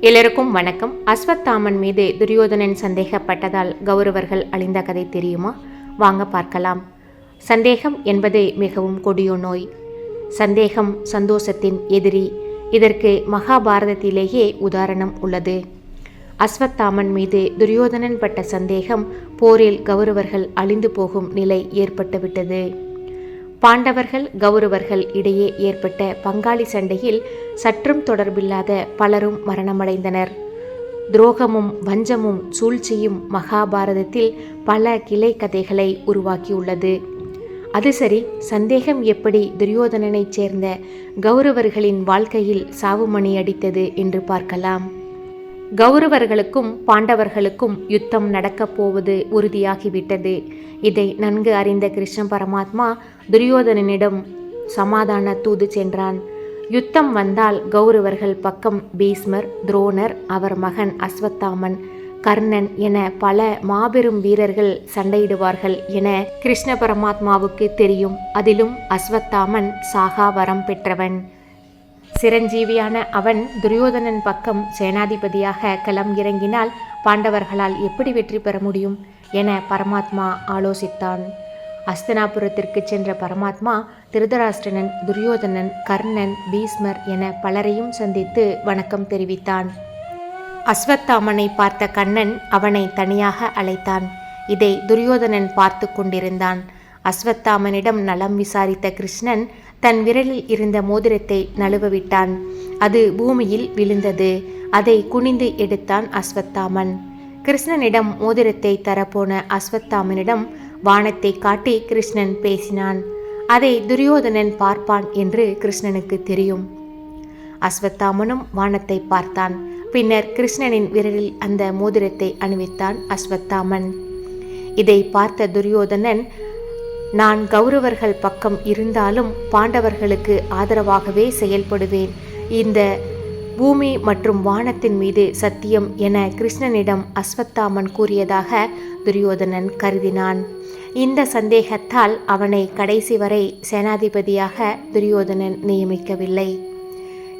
எல்லோருக்கும் வணக்கம். அஸ்வத்தாமன் மீது துரியோதனன் சந்தேகப்பட்டதால் கௌரவர்கள் அழிந்த கதை தெரியுமா? வாங்க பார்க்கலாம். சந்தேகம் என்பது மிகவும் கொடிய நோய். சந்தேகம் சந்தோஷத்தின் எதிரி. இதற்கு மகாபாரதத்திலேயே உதாரணம் உள்ளது. அஸ்வத்தாமன் மீது துரியோதனன் பட்ட சந்தேகம் போரில் கௌரவர்கள் அழிந்து போகும் நிலை ஏற்பட்டுவிட்டது. பாண்டவர்கள் கௌரவர்கள் இடையே ஏற்பட்ட பங்காளி சண்டையில் சற்றும் தொடர்பில்லாத பலரும் மரணமடைந்தனர். துரோகமும் வஞ்சமும் சூழ்ச்சியும் மகாபாரதத்தில் பல கிளை கதைகளை உருவாக்கியுள்ளது. அது சரி சந்தேகம் எப்படி துரியோதனனைச் சேர்ந்த கௌரவர்களின் வாழ்க்கையில் சாவுமணி அடித்தது என்று பார்க்கலாம். கௌரவர்களுக்கும் பாண்டவர்களுக்கும் யுத்தம் நடக்கப் போவது உறுதியாகிவிட்டது. இதை நன்கு அறிந்த கிருஷ்ண பரமாத்மா துரியோதனனிடம் சமாதான தூது சென்றான். யுத்தம் வந்தால் கௌரவர்கள் பக்கம் பீஸ்மர் துரோணர் அவர் மகன் அஸ்வத்தாமன் கர்ணன் என பல மாபெரும் வீரர்கள் சண்டையிடுவார்கள் என கிருஷ்ண பரமாத்மாவுக்கு தெரியும். அதிலும் அஸ்வத்தாமன் சாகா வரம் பெற்றவன். சிரஞ்சீவியான அவன் துரியோதனன் பக்கம் சேனாதிபதியாக களம் இறங்கினால் பாண்டவர்களால் எப்படி வெற்றி பெற முடியும் என பரமாத்மா ஆலோசித்தான். அஸ்தனாபுரத்திற்கு சென்ற பரமாத்மா திருதராஷ்டிரனன் துரியோதனன் கர்ணன் பீஸ்மர் என பலரையும் சந்தித்து வணக்கம் தெரிவித்தான். அஸ்வத்தாமனை பார்த்த கண்ணன் அவனை தனியாக அழைத்தான். இதை துரியோதனன் பார்த்து கொண்டிருந்தான். அஸ்வத்தாமனிடம் நலம் விசாரித்த கிருஷ்ணன் தன் விரலில் இருந்த மோதிரத்தை நழுவ விட்டான் அது பூமியில் விழுந்தது. அதை குனிந்து எடுத்தான் அஸ்வத்தாமன். கிருஷ்ணனிடம் மோதிரத்தை தரப்போன அஸ்வத்தாமனிடம் வானத்தை காட்டி கிருஷ்ணன் பேசினான். அதை துரியோதனன் பார்ப்பான் என்று கிருஷ்ணனுக்கு தெரியும். அஸ்வத்தாமனும் வானத்தை பார்த்தான். பின்னர் கிருஷ்ணனின் விரலில் அந்த மோதிரத்தை அணிவித்தான் அஸ்வத்தாமன். இதை பார்த்த துரியோதனன் நான் கௌரவர்கள் பக்கம் இருந்தாலும் பாண்டவர்களுக்கு ஆதரவாகவே செயல்படுவேன். இந்த பூமி மற்றும் வானத்தின் மீது சத்தியம் என கிருஷ்ணனிடம் அஸ்வத்தாமன் கூறியதாக துரியோதனன் கருதினான். இந்த சந்தேகத்தால் அவனை கடைசி வரை சேனாதிபதியாக துரியோதனன் நியமிக்கவில்லை.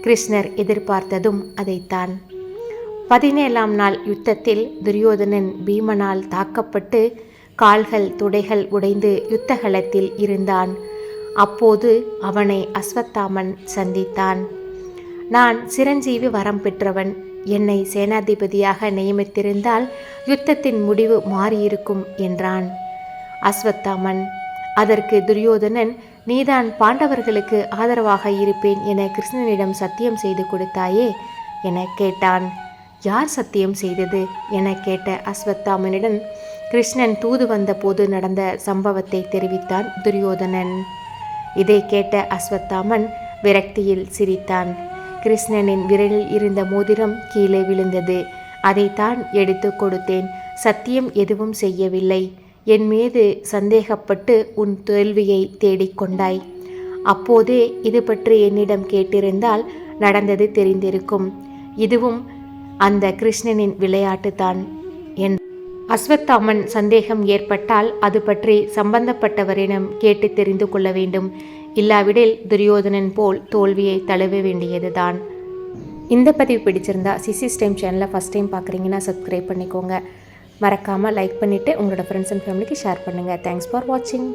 கிருஷ்ணர் எதிர்பார்த்ததும் அதைத்தான். பதினேழாம் நாள் யுத்தத்தில் துரியோதனன் பீமனால் தாக்கப்பட்டு கால்கள் துடைகள் உடைந்து யுத்தகலத்தில் இருந்தான். அப்போது அவனை அஸ்வத்தாமன் சந்தித்தான். நான் சிரஞ்சீவி வரம் பெற்றவன். என்னை சேனாதிபதியாக நியமித்திருந்தால் யுத்தத்தின் முடிவு மாறியிருக்கும் என்றான். அஸ்வத்தாமன் அதற்கு துரியோதனன் நீதான் பாண்டவர்களுக்கு ஆதரவாக இருப்பேன் என கிருஷ்ணனிடம் சத்தியம் செய்து கொடுத்தாயே? என கேட்டான். யார் சத்தியம் செய்தது? என கேட்ட அஸ்வத்தாமனிடம் கிருஷ்ணன் தூது வந்த போது நடந்த சம்பவத்தை தெரிவித்தான் துரியோதனன். இதை கேட்ட அஸ்வத்தாமன் விரக்தியில் சிரித்தான். கிருஷ்ணனின் விரலில் இருந்த மோதிரம் கீழே விழுந்தது. அதைத்தான் எடுத்து கொடுத்தேன். சத்தியம் எதுவும் செய்யவில்லை. என் மீது சந்தேகப்பட்டு உன் தோல்வியை தேடிக்கொண்டாய் அப்போதே இது பற்றி என்னிடம் கேட்டிருந்தால் நடந்தது தெரிந்திருக்கும். இதுவும் அந்த கிருஷ்ணனின் விளையாட்டுத்தான். என் அஸ்வத்தாமன் சந்தேகம் ஏற்பட்டால் அது பற்றி சம்பந்தப்பட்டவரிடம் கேட்டு தெரிந்து கொள்ள வேண்டும். இல்லாவிடில் துரியோதனன் போல் தோல்வியை தழுவ வேண்டியதுதான். இந்த பதிவு பிடிச்சிருந்தா சிசிஸ் டைம் சேனலை ஃபஸ்ட் டைம் பார்க்குறீங்கன்னா சப்ஸ்கிரைப் பண்ணிக்கோங்க. மறக்காமல் லைக் பண்ணிவிட்டு உங்களோட ஃப்ரெண்ட்ஸ் அண்ட் ஃபேமிலிக்கு ஷேர் பண்ணுங்கள் தேங்க்ஸ் ஃபார் வாட்சிங்